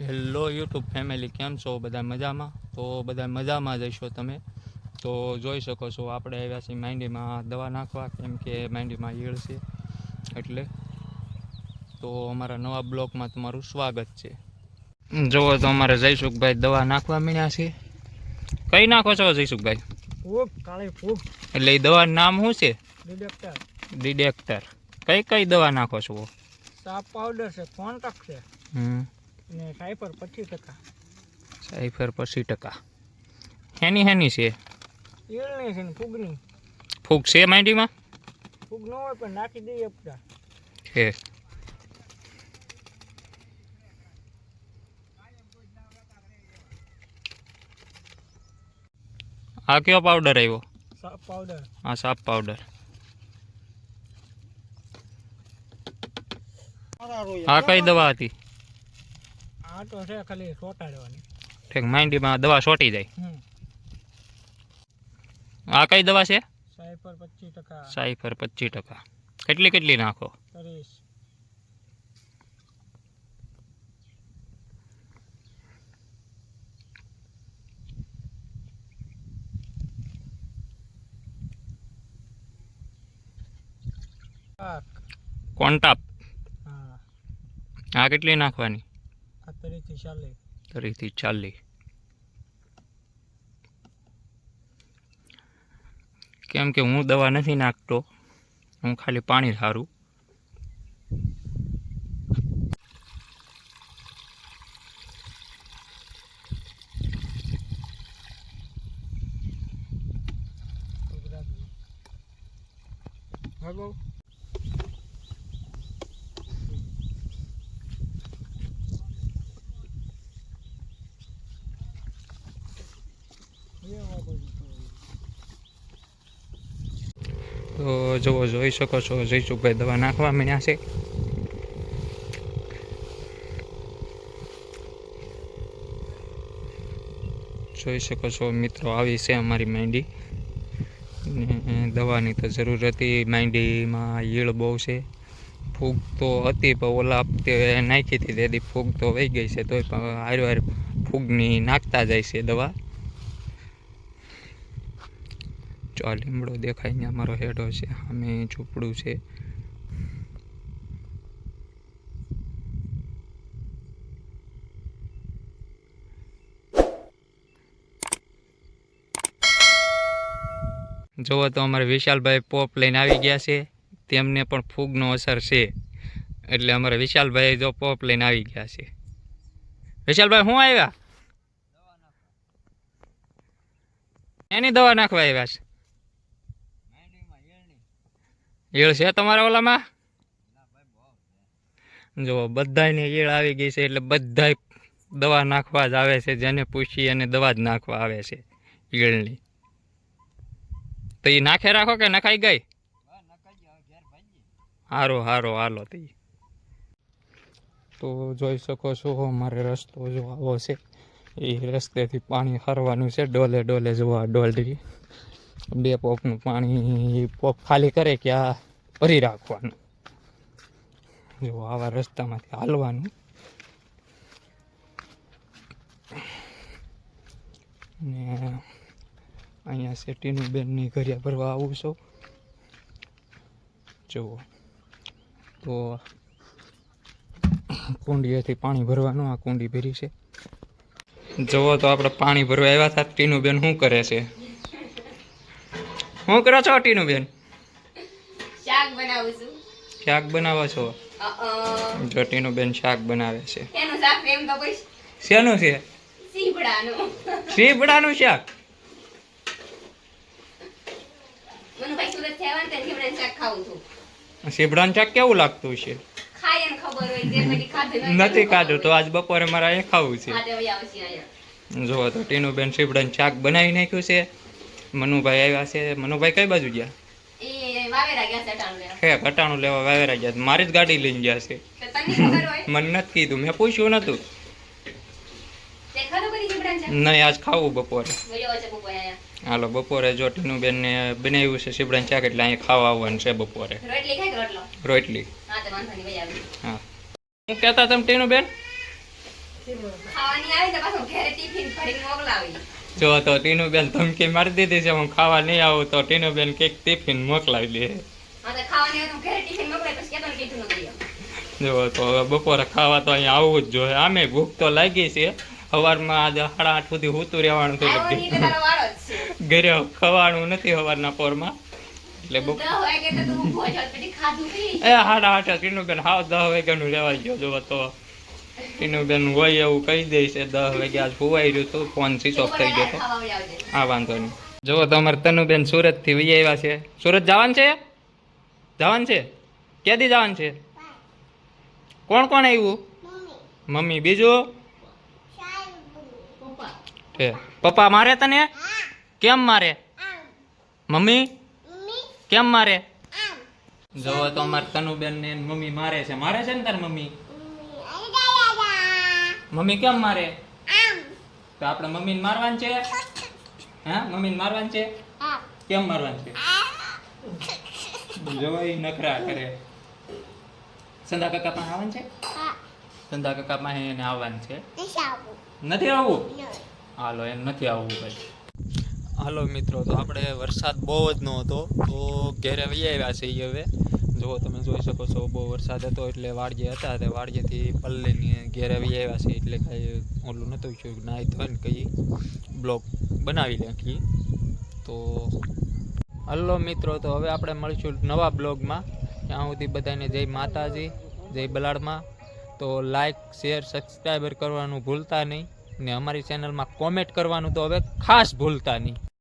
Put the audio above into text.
Hello YouTube family કેમ છો? બધા મજામાં? તો બધા મજામાં જઈશો તમે? તો જોઈ શકો છો આપણે આવ્યા છીએ માંડીમાં દવા નાખવા કેમ કે માંડીમાં ઈળ છે. એટલે તો અમારા નવા બ્લોકમાં તમારું સ્વાગત છે. જુઓ તો અમારે જયસુખભાઈ દવા નાખવા મીણ્યા છે. કઈ નાખો છો જયસુખભાઈ? એટલે એ દવાનું નામ શું છે? ડિડેક્ટર. કઈ કઈ દવા નાખો છો? સાપ પાવડર છે કોન્ટક છે. હમ. અને સાયફર પચીસ ટકા. સાઈફર પચીસ ટકા. હેની હેની છે? ઈલની છે ને ફૂગની. ફૂગ છે માંડીમાં? ફૂગ ન હોય પણ નાખી દઈએ આપતા છે આ કયો પાવડર આવ્યો? સાપ પાવડર હા સાફ પાવડર આ કઈ દવા હતી? આ છે ખાલી ચોટાડવાની ઠીક માંડીમાં દવા છોટી જાય. આ કઈ દવા છે? સાયફર પચીસ ટકા. સાઈફર પચીસ ટકા. કેટલી કેટલી નાખો? ત્રીસ. કોન્ટાપ. હા. આ કેટલી નાખવાની? ત્રીસથી ચાલી ત્રીસથી ચાલીસ. કેમ કે હું દવા નથી નાખતો હું ખાલી પાણી સારું. ભાગો તો જુઓ, જોઈ શકો છો, જયસુખભાઈ દવા નાખવા માંડ્યા છે. જોઈ શકો છો મિત્રો, આવી છે અમારી માંડી. દવાની તો જરૂર હતી, માંડીમાં ઈળ બહુ છે. ફૂગ તો હતી, પણ ઓલા હપ્તે નાખી હતી તેથી ફૂગ તો વહી ગઈ છે, તોય પણ હાર ફૂગની નાખતા જાય છે દવા. જો લીમડો દેખાય અહીંયા મારો હેડો છે. અમે ઝૂંપડું છે. જુઓ તો અમારે વિશાલભાઈ પોપ લઈને આવી ગયા છે. તેમને પણ ફૂગનો અસર છે. એટલે અમારે વિશાલભાઈ જો પોપ લઈને આવી ગયા છે. વિશાલભાઈ શું આવ્યા? એની દવા નાખવા આવ્યા છે. ઈળ છે તમારા ઓલામાં? જો બધાને ઈળ આવી ગઈ છે એટલે બધા દવા નાખવા જ આવે છે. જેને પૂછી અને દવા જ નાખવા આવે છે ઈળની તો એ નાખે રાખો કે નખાઈ ગઈ? હારો હારો, હાલો તે તો જોઈ શકો છો, અમારે રસ્તો જો આવો છે. એ રસ્તેથી પાણી હરવાનું છે ડોલે ડોલે જોવા ડોલથી બે પોપનું પાણી પોપ ખાલી કરે કે આ ભરી રાખવાનું. જો આવા રસ્તામાંથી હાલવાનું. ને અહીંયા શેટીનું બેનની ઘરિયા ભરવા આવું છું. જુઓ. તો કુંડીએથી પાણી ભરવાનું, આ કુંડી ભરી છે. જુઓ તો આપણે પાણી ભરવા આવ્યા હતા. ટીનું બેન શું કરે છે? શું કરો છો ટીનું બેન? શાક બનાવું છું શાક બનાવો છો? જો ટીનું બેન શાક બનાવે છે. એનું શાક એમ તો કોઈ શેનું છે? સીપડાનું શાક? મને ભાઈ સુરતથી ને ત્યારે શાક ખાવું છું. સીપડાનું શાક કેવું લાગતું છે? નથી ખાધું તો આજ બપોરે મારે અહીંયા ખાવું છે. આજે વહી આવશે અહીંયા જો તો ટીનું બેન સીપડાનું શાક બનાવી નાખ્યું છે. મનુભાઈ આવ્યા છે. મનુભાઈ કઈ બાજુ ગયા? હે ઘટાણું લેવા વાવેરા ગયા મારી જ ગાડી લઈને ગયા છે. મને નથી કીધું. મેં પૂછ્યું નતું. નહીં આજ ખાવું બપોરે. હાલો બપોરે જો ટીનું બેનને બનાવ્યું છે સીપડાનું ચાક એટલે અહીંયા ખાવા આવવાનું છે બપોરે. રોટલી હા હા. કહેતા તમે ટીનું બેન ખાવાની આવી તો પાછું ઘરે ટિફિન ભરીને મોકલાવી. જો તો ટીનુબેન ધમકી મારી દીધી છે હું ખાવા નહીં આવું તો ટીનુબેન કંઈક ટિફિન મોકલાવી દે. જો તો બપોરે ખાવા તો અહીંયા આવવું જ જોઈએ. આમે ભૂખ તો લાગી છે. સવારમાં આજે સાડા આઠ સુધી હોતું રહેવાનું છે ઘરે ખવાનું નથી સવારના પોરમાં. એટલે બપોર એ સાડા આઠ ટીનુબેન હાવ દસ વાગ્યાનું રહેવા ગયો જો તો. ટીનુબેન હોય એવું કહી દે છે દસ વાગ્યા આજ હોવાઈ રહ્યું હતું ફોન સ્વિચ ઓફ થઈ ગયો હતો. વાંધો નહીં. જુઓ તમારે તનુબેન સુરતથી વહી આવ્યા છે. સુરત જવાનું છે? જવાનું છે? ક્યાંથી જવાનું છે? કોણ કોણ આવ્યું મમ્મી. બીજું? પપ્પા મારે તને? કેમ મારે? મમ્મી? કેમ મારે? જુઓ તો અમારે તનુબેન ને મમ્મી મારે છે. મારે છે ને તાર મમ્મી? મમ્મી કેમ મારે? તો આપણે મમ્મીને મારવાનું છે? હા? મમ્મીને મારવાનું છે? કેમ મારવાનું છે? જવાય નખરા કરે. સંધા કાકા પાસે આવવાનું છે? સંધા કાકા પાસે એને આવવાનું છે? નથી આવવું. હાલો એમ નથી આવવું ભાઈ હાલો મિત્રો તો આપણે વરસાદ બહુ જ ન હતો તો ઘેરે વહી આવ્યા છે ઈ હવે. જો તમે જોઈ શકો છો, બહુ વરસાદ હતો એટલે વાડીએ હતા તે વાડજેથી પલ્લીની ઘેરે આવી આવ્યા છે એટલે કાંઈ ઓલું નહોતું થયું નાહી ધોઈને કઈ બ્લોગ બનાવી નાખીએ. તો હલો મિત્રો, તો હવે આપણે મળીશું નવા બ્લોગમાં. ત્યાં સુધી બધાને જય માતાજી, જય બલાડમાં તો લાઈક શેર સબસ્ક્રાઈબર કરવાનું ભૂલતા નહીં. ને અમારી ચેનલમાં કોમેન્ટ કરવાનું તો હવે ખાસ ભૂલતા નહીં.